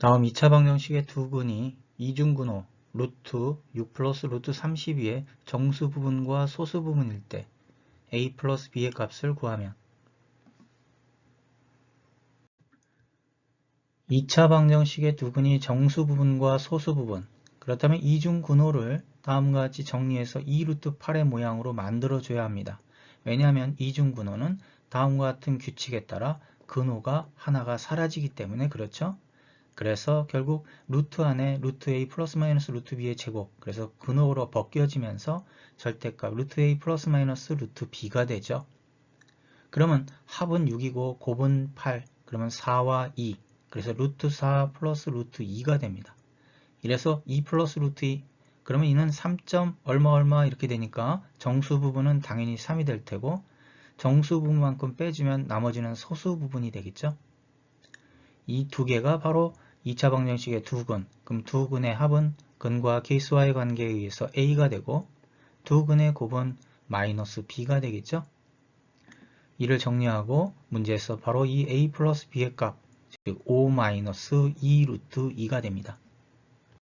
다음 2차 방정식의 두 근이 이중근호 루트 6 플러스 루트 32의 정수 부분과 소수 부분일 때 a 플러스 b의 값을 구하면 2차 방정식의 두 근이 정수 부분과 소수 부분 그렇다면 이중근호를 다음과 같이 정리해서 2루트 8의 모양으로 만들어 줘야 합니다. 왜냐하면 이중근호는 다음과 같은 규칙에 따라 근호가 하나가 사라지기 때문에 그렇죠. 그래서 결국 루트 안에 루트 a 플러스 마이너스 루트 b의 제곱 그래서 근호로 벗겨지면서 절대값 루트 a 플러스 마이너스 루트 b가 되죠. 그러면 합은 6이고 곱은 8 그러면 4와 2 그래서 루트 4 플러스 루트 2가 됩니다. 이래서 2 플러스 루트 2 그러면 이는 3점 얼마 얼마 이렇게 되니까 정수 부분은 당연히 3이 될 테고 정수 부분만큼 빼주면 나머지는 소수 부분이 되겠죠. 이 두 개가 바로 2차 방정식의 두 근, 그럼 두 근의 합은 근과 케이스와의 관계에 의해서 a가 되고 두 근의 곱은 마이너스 b가 되겠죠. 이를 정리하고 문제에서 바로 이 a 플러스 b의 값, 즉5 마이너스 2 루트 2가 됩니다.